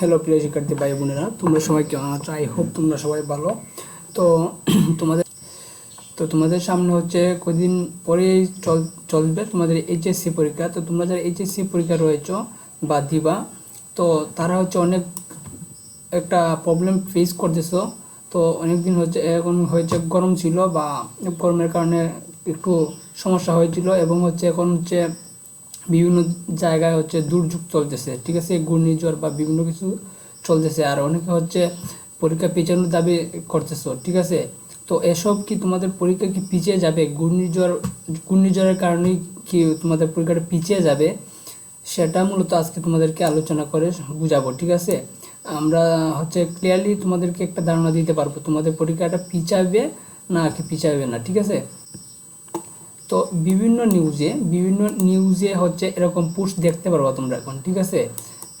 Hello প্রিয় শিক্ষার্থী ভাই বোনেরা। তোমরা সবাই কেমন আছো? আই হোপ তোমরা সবাই ভালো। তো, তোমাদের তো তোমাদের সামনে হচ্ছে কদিন পরেই চল, চলবে তোমাদের এইচএসসি পরীক্ষা। তো তোমরা যারা এইচএসসি পরীক্ষা রয়েছো বা দিবা, তো তারা হচ্ছে অনেক একটা প্রবলেম ফেস করতেছো। তো অনেক দিন হচ্ছে, এখন হয়েছে গরম ছিল বা গরমের কারণে একটু সমস্যা হয়েছিল এবং হচ্ছে এখন হচ্ছে বিভিন্ন জায়গায় হচ্ছে দুর্যোগ চলতেছে, ঠিক আছে? ঘূর্ণিঝড় বা বিভিন্ন কিছু চলতেছে। আর অনেকে হচ্ছে পরীক্ষা পিছানোর দাবি করতেছো, ঠিক আছে? তো এসব কি তোমাদের পরীক্ষা কি পিছিয়ে যাবে? ঘূর্ণিঝড়, ঘূর্ণিঝড়ের কারণেই কি তোমাদের পরীক্ষাটা পিছিয়ে যাবে? সেটা মূলত আজকে তোমাদেরকে আলোচনা করে বুঝাবো, ঠিক আছে? আমরা হচ্ছে ক্লিয়ারলি তোমাদেরকে একটা ধারণা দিতে পারব, তোমাদের পরীক্ষাটা পিছাবে না কি পিছাবে না, ঠিক আছে? তো বিভিন্ন নিউজে বিভিন্ন নিউজে হচ্ছে এরকম পোস্ট দেখতে পারবা তোমরা এখন, ঠিক আছে?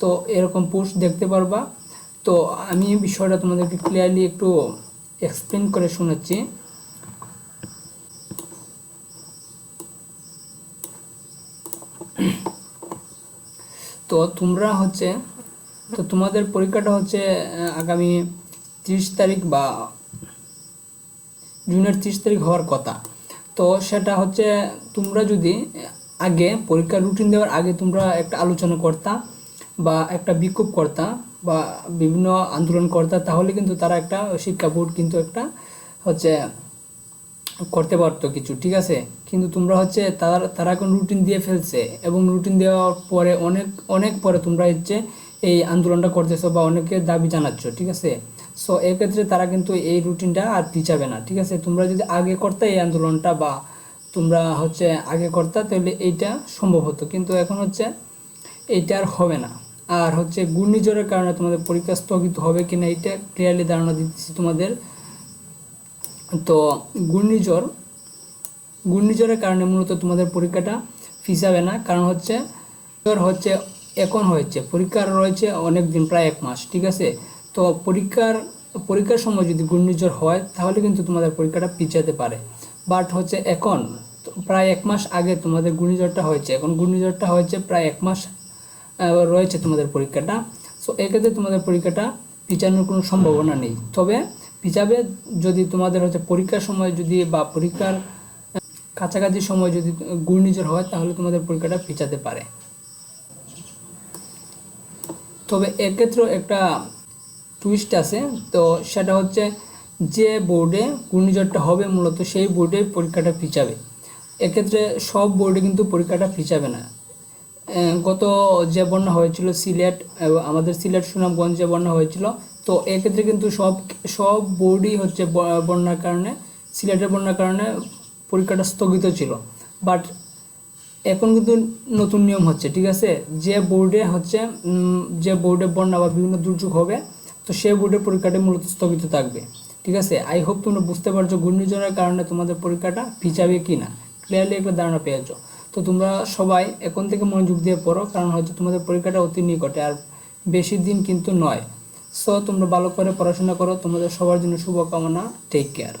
তো এরকম পোস্ট দেখতে পারবা। তো আমি বিষয়টা তোমাদেরকে ক্লিয়ারলি একটু এক্সপ্লেন করে শোনাচ্ছি। তো তোমরা হচ্ছে, তো তোমাদের পরীক্ষাটা হচ্ছে আগামী তিরিশ তারিখ বা জুনের তিরিশ তারিখ হওয়ার কথা। তো সেটা হচ্ছে তোমরা যদি আগে পরীক্ষার রুটিন দেওয়ার আগে তোমরা একটা আলোচনা করতা বা একটা বিক্ষোভ করতা বা বিভিন্ন আন্দোলন করতা, তাহলে কিন্তু তারা একটা শিক্ষা বোর্ড কিন্তু একটা হচ্ছে করতে পারতো কিছু, ঠিক আছে? কিন্তু তোমরা হচ্ছে তারা তারা এখন রুটিন দিয়ে ফেলছে এবং রুটিন দেওয়ার পরে অনেক অনেক পরে তোমরা হচ্ছে এই আন্দোলনটা করতেছো বা অনেকে দাবি জানাচ্ছ, ঠিক আছে? সো এক্ষেত্রে তারা কিন্তু এই রুটিনটা আর পিছাবে না, ঠিক আছে? তোমরা যদি আগে করতে এই আন্দোলনটা বা তোমরা হচ্ছে আগে করতে, তাহলে এইটা সম্ভব হতো। কিন্তু এখন হচ্ছে এইটা আর হবে না। আর হচ্ছে ঘূর্ণিঝড়ের কারণে তোমাদের পরীক্ষা স্থগিত হবে কিনা, এইটা ক্লিয়ারলি ধারণা দিচ্ছি তোমাদের। তো, ঘূর্ণিঝড়, ঘূর্ণিঝড়ের কারণে মূলত তোমাদের পরীক্ষাটা ফিসাবে না। কারণ হচ্ছে হচ্ছে, এখন হয়েছে। পরীক্ষার রয়েছে অনেক দিন প্রায় এক মাস, ঠিক আছে? তো পরীক্ষার পরীক্ষার সময় যদি ঘূর্ণিঝড় হয়, তাহলে কিন্তু তোমাদের পরীক্ষাটা পিছাতে পারে। বাট হচ্ছে এখন প্রায় এক মাস আগে তোমাদের ঘূর্ণিঝড়টা হয়েছে। এখন ঘূর্ণিঝড়টা হয়েছে প্রায় এক মাস রয়েছে তোমাদের পরীক্ষাটা। সো এক্ষেত্রে তোমাদের পরীক্ষাটা পিছানোর কোনো সম্ভাবনা নেই। তবে পিছাবে যদি তোমাদের হচ্ছে পরীক্ষার সময় যদি বা পরীক্ষার কাছাকাছি সময় যদি ঘূর্ণিঝড় হয়, তাহলে তোমাদের পরীক্ষাটা পিছাতে পারে। তবে এক্ষেত্রেও একটা টুইস্ট আছে, তো সেটা হচ্ছে যে বোর্ডে ঘূর্ণিঝড়টা হবে মূলত সেই বোর্ডে পরীক্ষাটা পিছাবে এক্ষেত্রে সব বোর্ডে কিন্তু পরীক্ষাটা পিছাবে না। গত যে বন্যা হয়েছিল সিলেট আমাদের সিলেট সুনামগঞ্জ যে বন্যা হয়েছিল, তো এক্ষেত্রে কিন্তু সব সব বোর্ডই হচ্ছে বন্যার কারণে, সিলেটের বন্যার কারণে পরীক্ষাটা স্থগিত ছিল। বাট এখন কিন্তু নতুন নিয়ম হচ্ছে, ঠিক আছে? যে বোর্ডে হচ্ছে যে বোর্ডে বন্যা বা বিভিন্ন দুর্যোগ হবে তো সেই বোর্ডের পরীক্ষাটি মূলত স্থগিত থাকবে। ঠিক আছে? আই হোপ তোমরা বুঝতে পারছ ঘূর্ণিঝড়ের কারণে তোমাদের পরীক্ষাটা ফিচাবে কি না ক্লিয়ারলি একটা ধারণা পেয়েছ। তো তোমরা সবাই এখন থেকে মনোযোগ দিয়ে পড়ো, কারণ হয়তো তোমাদের পরীক্ষাটা অতি নিকটে আর বেশি দিন কিন্তু নয়। সো তোমরা ভালো করে পড়াশোনা করো, তোমাদের সবার জন্য শুভকামনা। Take care